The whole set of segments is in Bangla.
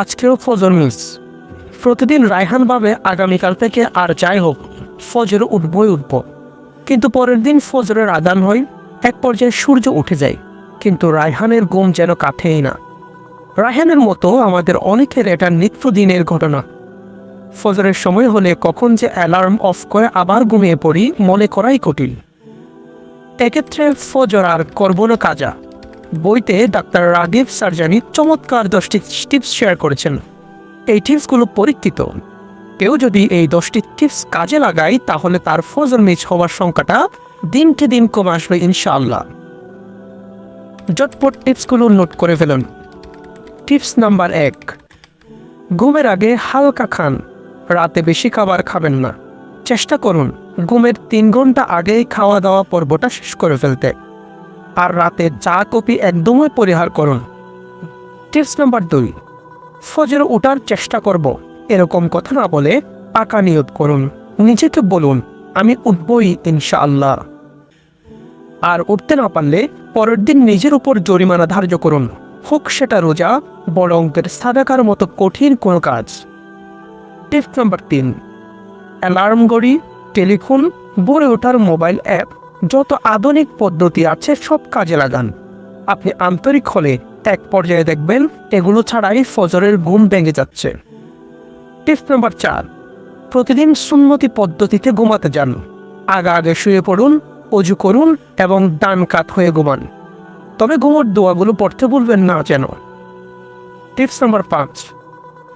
আজকেও ফজর মিস। প্রতিদিন রায়হান ভাবে আগামীকাল থেকে আর যাই হোক ফজর উঠবই উঠব। কিন্তু পরের দিন ফজরের আদান হয়, এক পর্যায়ে সূর্য উঠে যায়, কিন্তু রায়হানের ঘুম যেন কাটেই না। রায়হানের মতো আমাদের অনেকের এটা নিত্যদিনের ঘটনা। ফজরের সময় হলে কখন যে অ্যালার্ম অফ করে আবার ঘুমিয়ে পড়ি মনে করাই কঠিন। এক্ষেত্রে ফজর আর করব না কাজা। বইতে ডাক্তার রাগিব সার্জানি চমৎকার দশটি টিপস শেয়ার করেছেন। এই টিপসগুলো পরীক্ষিত। কেউ যদি এই দশটি টিপস কাজে লাগায়, তাহলে তার ফজল মিস হওয়ার সংখ্যাটা দিনকে দিন কমে আসবে ইনশাআল্লাহ। জটপট টিপসগুলো নোট করে ফেলুন। টিপস নাম্বার এক, ঘুমের আগে হালকা খান। রাতে বেশি খাবার খাবেন না। চেষ্টা করুন। ঘুমের তিন ঘণ্টা আগেই খাওয়া দাওয়া পর্বটা শেষ করে ফেলতে। আর রাতে চা কপি একদমই পরিহার করুন। টিপস নাম্বার দুই, ফজর ওঠার চেষ্টা করব। এরকম কথা না বলে পাকা নিয়োগ করুন। নিজেকে বলুন, আমি উঠবই ইনশাআল্লাহ। আর উঠতে না পারলে পরের দিন নিজের উপর জরিমানা ধার্য করুন। হোক সেটা রোজা বড় অঙ্কের সাদাকার মতো কঠিন কোনো কাজ। টিপস নাম্বার তিন, অ্যালার্ম ঘড়ি টেলিফোন গড়ে ওঠার মোবাইল অ্যাপ। যত আধুনিক পদ্ধতি আছে, সব কাজে লাগান। আপনি আন্তরিক হলে এক পর্যায়ে দেখবেন, এগুলো ছাড়াই ফজরের ঘুম ভেঙে যাচ্ছে। টিপস নাম্বার চার, প্রতিদিন সুন্নতি পদ্ধতিতে ঘুমাতে যান। আগে আগে শুয়ে পড়ুন, অজু করুন এবং ডান কাত হয়ে ঘুমান। তবে ঘুমোর দোয়াগুলো পড়তে ভুলবেন না যেন। টিপস নাম্বার পাঁচ,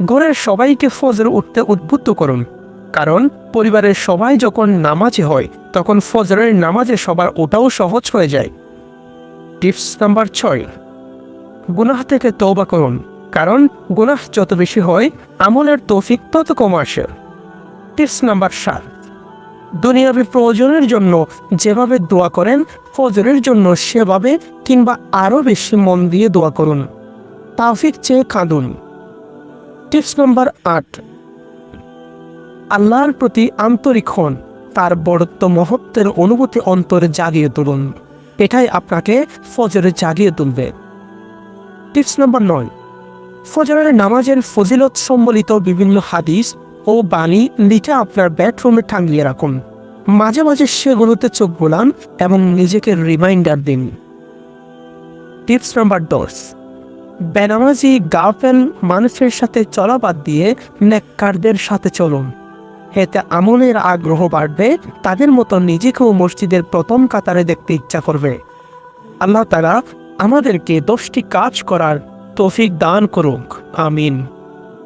ঘরের সবাইকে ফজর উঠতে উদ্বুদ্ধ করুন। কারণ পরিবারের সবাই যখন নামাজে হয় তখন ফজরের নামাজে সবার ওটাও সহজ হয়ে যায়। টিপস নাম্বার ছয়, গুনাহ থেকে তৌবা করুন, কারণ গুনাহ যত বেশি হয়, আমলের তৌফিক তত কম আসে। টিপস নাম্বার সাত, দুনিয়াবী প্রয়োজনের জন্য যেভাবে দোয়া করেন, ফজরের জন্য সেভাবে কিংবা আরও বেশি মন দিয়ে দোয়া করুন। তাওফিক চেয়ে কাঁদুন। টিপস নম্বর আট, আল্লাহর প্রতি আন্তরিক হন। তার বড়ত্ব মহত্বের অনুভূতি অন্তরে জাগিয়ে তুলুন। এটাই আপনাকে ফজরে জাগিয়ে তুলবে। টিপস নম্বর নয়। ফজরের নামাজের ফজিলত সম্বলিত বিভিন্ন হাদিস ও বাণী লিখে আপনার বেডরুমে টাঙিয়ে রাখুন। মাঝে মাঝে সেগুলোতে চোখ বোলান এবং নিজেকে রিমাইন্ডার দিন। টিপস নাম্বার দশ। বেনামাজি গাফেল মানুষের সাথে চলা বাদ দিয়ে নেককারদের সাথে চলুন। এতে আমলের আগ্রহ বাড়বে, তাদের মতো নিজেকেও মসজিদের প্রথম কাতারে দেখতে ইচ্ছা করবে। আল্লাহ তারা আমাদেরকে দশটি কাজ করার তৌফিক দান করুক, আমিন।